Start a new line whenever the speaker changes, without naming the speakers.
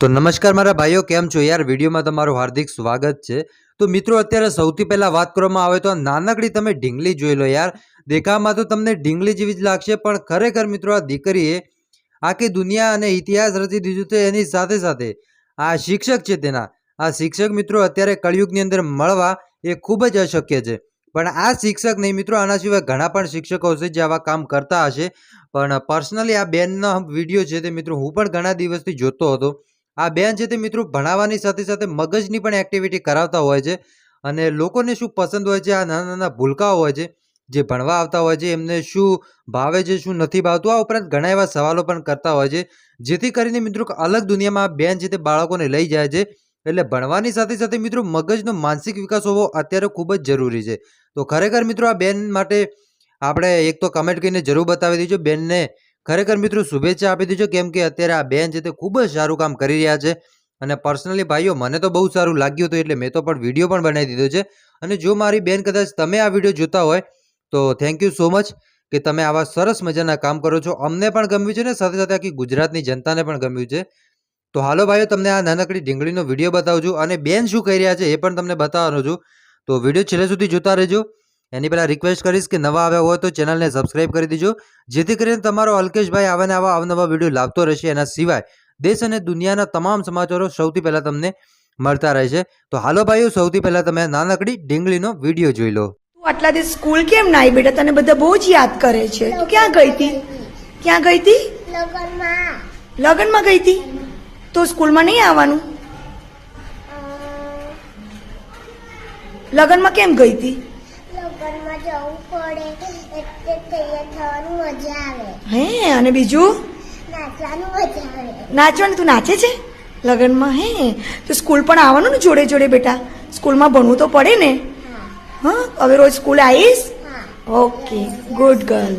તો નમસ્કાર મારા ભાઈઓ, કેમ છો? યાર, વિડીયોમાં તમારું હાર્દિક સ્વાગત છે. તો મિત્રો, અત્યારે સૌથી પહેલા વાત કરવામાં આવે તો નાનકડી તમે ઢીંગલી જોઈ લો યાર. દેખામાં તો તમને ઢીંગલી જેવી જ લાગશે, પણ ખરેખર મિત્રો, આ દીકરીએ આખી દુનિયા અને ઇતિહાસ રચી દીધું છે એની સાથે સાથે. આ શિક્ષક છે તેના. આ શિક્ષક મિત્રો, અત્યારે કળિયુગની અંદર મળવા એ ખૂબ જ અશક્ય છે. પણ આ શિક્ષક નહીં મિત્રો, આના સિવાય ઘણા પણ શિક્ષકો હશે જે આવા કામ કરતા હશે. પણ પર્સનલી આ બેનનો વીડિયો છે તે મિત્રો, હું પણ ઘણા દિવસથી જોતો હતો. આ બેન છે તે મિત્રો ભણાવવાની સાથે સાથે મગજની પણ એક્ટિવિટી કરાવતા હોય છે અને લોકોને શું પસંદ હોય છે, આ નાના નાના ભૂલકાઓ હોય છે, જે ભણવા આવતા હોય છે, એમને શું ભાવે છે, શું નથી ભાવતું, આ ઉપરાંત ઘણા એવા સવાલો પણ કરતા હોય છે, જેથી કરીને મિત્રો અલગ દુનિયામાં આ બેન છે તે બાળકોને લઈ જાય છે, એટલે ભણવાની સાથે સાથે મિત્રો મગજનો માનસિક વિકાસ હોવો અત્યારે ખૂબ જ જરૂરી છે. તો ખરેખર મિત્રો આ બેન માટે આપણે એક તો કમેન્ટ કરીને જરૂર બતાવી દઈશું બેનને ખરેખર મિત્રો શુભેચ્છા આપી દીજો, કેમ કે અત્યારે આ બેન છે તે ખૂબ જ સારું કામ કરી રહ્યા છે અને પર્સનલી ભાઈઓ, મને તો બહુ સારું લાગ્યું હતું એટલે મેં તો પણ વીડિયો પણ બનાવી દીધો છે. અને જો મારી બેન કદાચ તમે આ વીડિયો જોતા હોય, તો થેન્ક યુ સો મચ કે તમે આવા સરસ મજાના કામ કરો છો. અમને પણ ગમ્યું છે ને સાથે સાથે આખી ગુજરાતની જનતાને પણ ગમ્યું છે. તો હાલો ભાઈઓ, તમને આ નાનકડી ઢીંગળીનો વીડિયો બતાવું છું અને બેન શું કહી રહ્યા છે એ પણ તમને બતાવવાનો છું. તો વીડિયો છેલ્લે સુધી જોતા રહેજો. એની પહેલાં રિક્વેસ્ટ કરીશ કે નવા આવ્યા હોય તો ચેનલને સબસ્ક્રાઇબ કરી દેજો. જેથી કરીને તમારો અલ્કેશભાઈ આવાને આવા અવનવા વીડિયો લાવતો રહેશે. એના સિવાય દેશ અને દુનિયાના તમામ સમાચારો સૌથી પહેલાં તમને મળતા રહેશે. તો હાલો ભાઈઓ સૌથી પહેલાં તમે નાનકડી ડીંગળીનો વીડિયો જોઈ લો.
આટલા દિવસ સ્કૂલ કેમ ના આવી બેટા? તને બધા બહુ જ યાદ કરે છે. તું ક્યાં ગઈ હતી? ક્યાં ગઈ હતી?
લગનમાં
લગ્નમાં ગઈ હતી? તો સ્કૂલમાં નહીં આવવાનું? લગ્નમાં કેમ ગઈ હતી?
લગનમાં જવું પડે એટલે તૈયાર થવાનું મજા આવે.
હે અને બીજું?
નાચવાનું મજા આવે.
નાચવાનું તું નાચે છે? લગ્નમાં હે? તો સ્કૂલ પણ આવવાનું ને જોડે જોડે બેટા? સ્કૂલમાં ભણવું તો પડે ને?
હા.
હા હવે રોજ સ્કૂલ આવીશ? Okay good girl